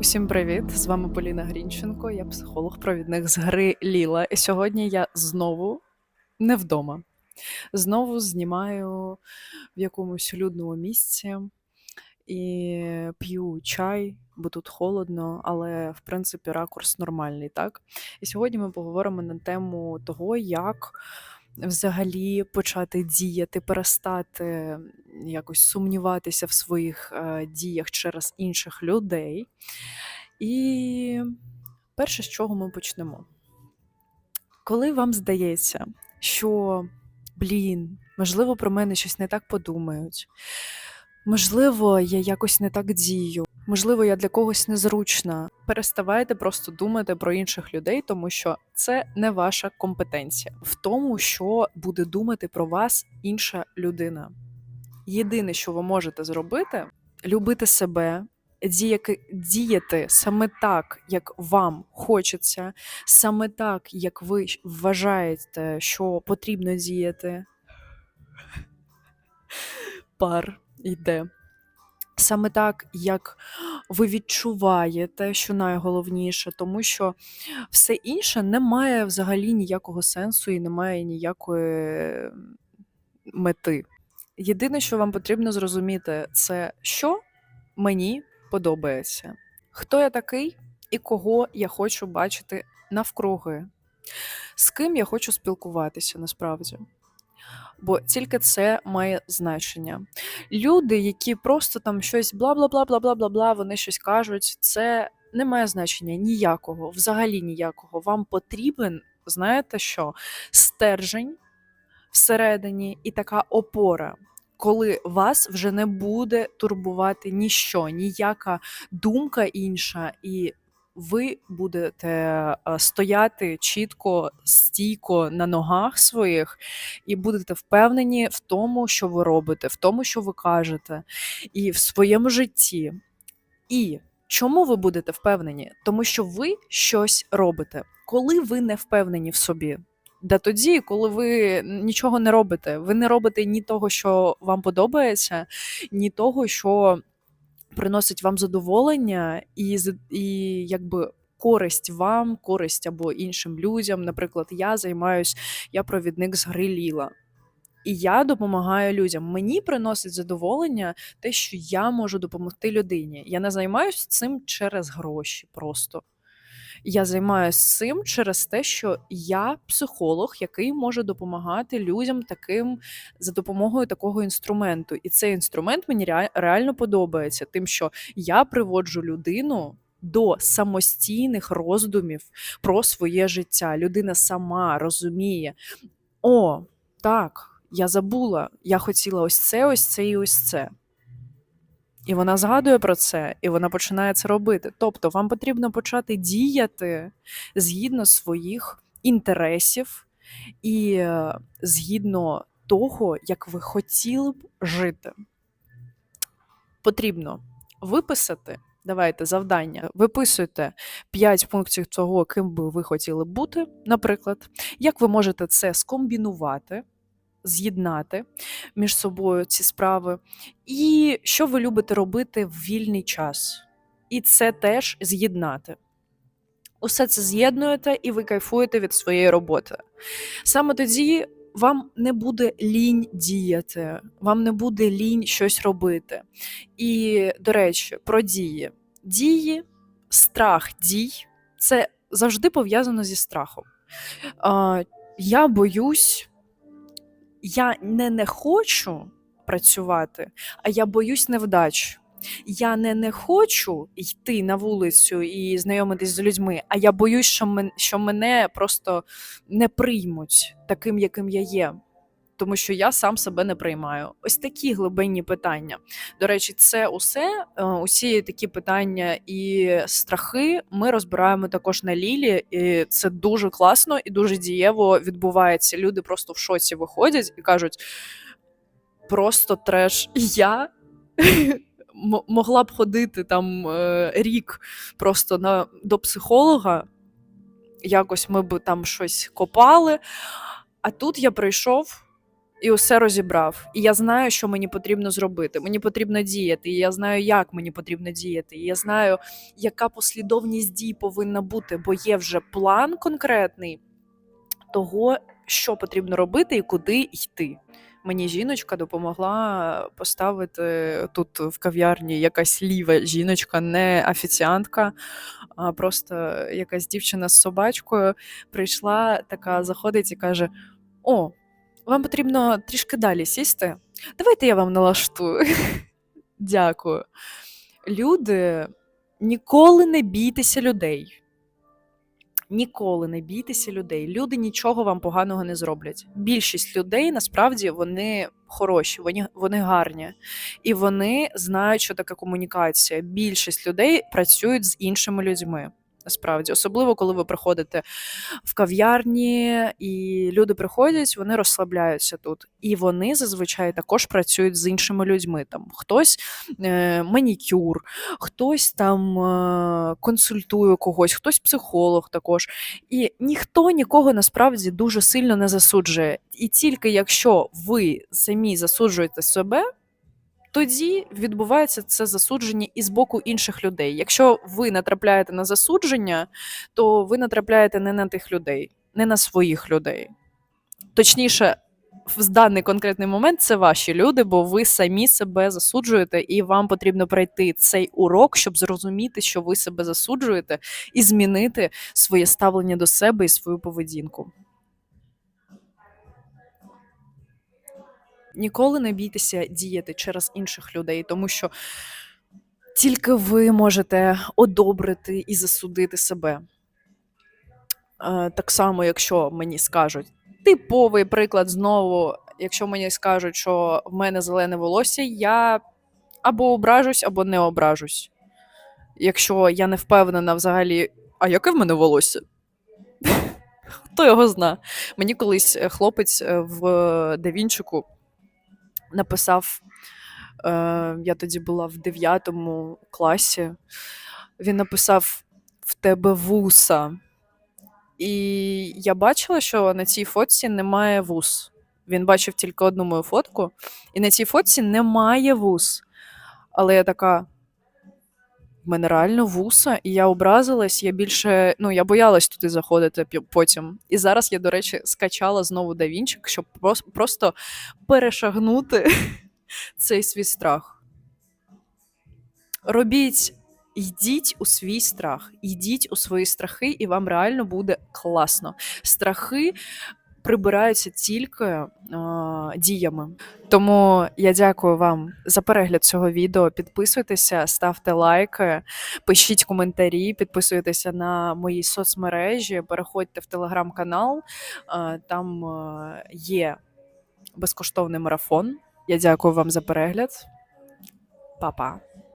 Усім привіт! З вами Поліна Грінченко, я психолог-провідник з гри Ліла. І сьогодні я знову не вдома. Знову знімаю в якомусь людному місці і п'ю чай, бо тут холодно, але в принципі ракурс нормальний, так? І сьогодні ми поговоримо на тему того, як взагалі почати діяти, перестати якось сумніватися в своїх е, діях через інших людей. І перше, з чого ми почнемо. Коли вам здається, що, блін, можливо, про мене щось не так подумають, можливо, я якось не так дію, можливо, я для когось незручна. Переставайте просто думати про інших людей, тому що це не ваша компетенція в тому, що буде думати про вас інша людина. Єдине, що ви можете зробити, любити себе, діяти саме так, як вам хочеться, саме так, як ви вважаєте, що потрібно діяти. Пар йде. Саме так, як ви відчуваєте, що найголовніше, тому що все інше не має взагалі ніякого сенсу і не має ніякої мети. Єдине, що вам потрібно зрозуміти, це що мені подобається, хто я такий і кого я хочу бачити навкруги, з ким я хочу спілкуватися насправді. Бо тільки це має значення. Люди, які просто там щось бла бла бла бла бла бла бла, вони щось кажуть, це не має значення ніякого, взагалі ніякого. Вам потрібен, знаєте що, стержень всередині і така опора. Коли вас вже не буде турбувати ніщо, ніяка думка інша, і ви будете е, стояти чітко, стійко на ногах своїх, і будете впевнені в тому, що ви робите, в тому, що ви кажете, і в своєму житті. І чому ви будете впевнені? Тому що ви щось робите. Коли ви не впевнені в собі, да тоді, коли ви нічого не робите, ви не робите ні того, що вам подобається, ні того, що приносить вам задоволення і і якби користь вам, користь або іншим людям. Наприклад, я займаюсь, я провідник з гри Ліла. І я допомагаю людям. Мені приносить задоволення те, що я можу допомогти людині. Я не займаюся цим через гроші просто. Я займаюся цим через те, що я психолог, який може допомагати людям таким за допомогою такого інструменту. І цей інструмент мені реально подобається, тим, що я приводжу людину. До самостійних роздумів про своє життя. Людина сама розуміє: о, так, я забула, я хотіла ось це, ось це і ось це. І вона згадує про це, і вона починає це робити. Тобто, вам потрібно почати діяти згідно своїх інтересів і е, згідно того, як ви хотіли б жити. Потрібно виписати. Давайте завдання. Виписуйте 5 пунктів того, ким би ви хотіли бути, наприклад, як ви можете це скомбінувати з'єднати між собою ці справи, і що ви любите робити в вільний час. І це теж з'єднати. Усе це з'єднуєте і ви кайфуєте від своєї роботи. Саме тоді вам не буде лінь діяти, вам не буде лінь щось робити. І, до речі, про дії. Дії, страх дій це завжди пов'язано зі страхом. Я боюсь я не не хочу працювати, а я боюсь невдач. Я не не хочу йти на вулицю і знайомитись з людьми, а я боюсь, що мен, що мене просто не приймуть таким, яким я є. Тому що я сам себе не приймаю. Ось такі глибинні питання. До речі, це усе, е, усі такі питання і страхи ми розбираємо також на лілі, і це дуже класно і дуже дієво відбувається. Люди просто в шоці виходять і кажуть: просто треш. Я могла б ходити там е, рік просто на, до психолога. Якось ми б там щось копали. А тут я прийшов і усе розібрав. І я знаю, що мені потрібно зробити. Мені потрібно діяти. І я знаю, як мені потрібно діяти. І я знаю, яка послідовність дій повинна бути, бо є вже план конкретний того, що потрібно робити і куди йти. Мені жіночка допомогла поставити тут в кав'ярні якась ліва жіночка, не офіціантка, а просто якась дівчина з собачкою прийшла, така заходить і каже: О, вам потрібно трішки далі сісти. Давайте я вам налаштую. Дякую. Люди, ніколи не бійтеся людей. Ніколи не бійтеся людей. Люди нічого вам поганого не зроблять. Більшість людей насправді вони хороші, вони, вони гарні. І вони знають, що таке комунікація. Більшість людей працюють з іншими людьми. Насправді, особливо коли ви приходите в кав'ярні, і люди приходять, вони розслабляються тут. І вони зазвичай також працюють з іншими людьми. Там хтось е, манікюр, хтось там е, консультує когось, хтось психолог також. І ніхто нікого насправді дуже сильно не засуджує. І тільки якщо ви самі засуджуєте себе. Тоді відбувається це засудження і з боку інших людей. Якщо ви натрапляєте на засудження, то ви натрапляєте не на тих людей, не на своїх людей. Точніше, в даний конкретний момент це ваші люди, бо ви самі себе засуджуєте, і вам потрібно пройти цей урок, щоб зрозуміти, що ви себе засуджуєте, і змінити своє ставлення до себе і свою поведінку. Ніколи не бійтеся діяти через інших людей, тому що тільки ви можете одобрити і засудити себе. Е, Так само, якщо мені скажуть типовий приклад знову, якщо мені скажуть, що в мене зелене волосся, я або ображусь, або не ображусь. Якщо я не впевнена взагалі, а яке в мене волосся? Хто його зна? Мені колись е, хлопець е, в Давінчику написав, е, я тоді була в 9 класі. Він написав: В тебе вуса. І я бачила, що на цій фотці немає вус. Він бачив тільки одну мою фотку, і на цій фотці немає вус. Але я така. Мене реально вуса, і я образилась. Я більше ну я боялась туди заходити потім. І зараз я, до речі, скачала знову давінчик, щоб просто перешагнути цей свій страх. Робіть, йдіть у свій страх, йдіть у свої страхи, і вам реально буде класно. Страхи прибираються тільки е, діями. Тому я дякую вам за перегляд цього відео. Підписуйтеся, ставте лайки, пишіть коментарі, підписуйтеся на мої соцмережі, переходьте в телеграм-канал. Е, Там е, є безкоштовний марафон. Я дякую вам за перегляд. Па-па.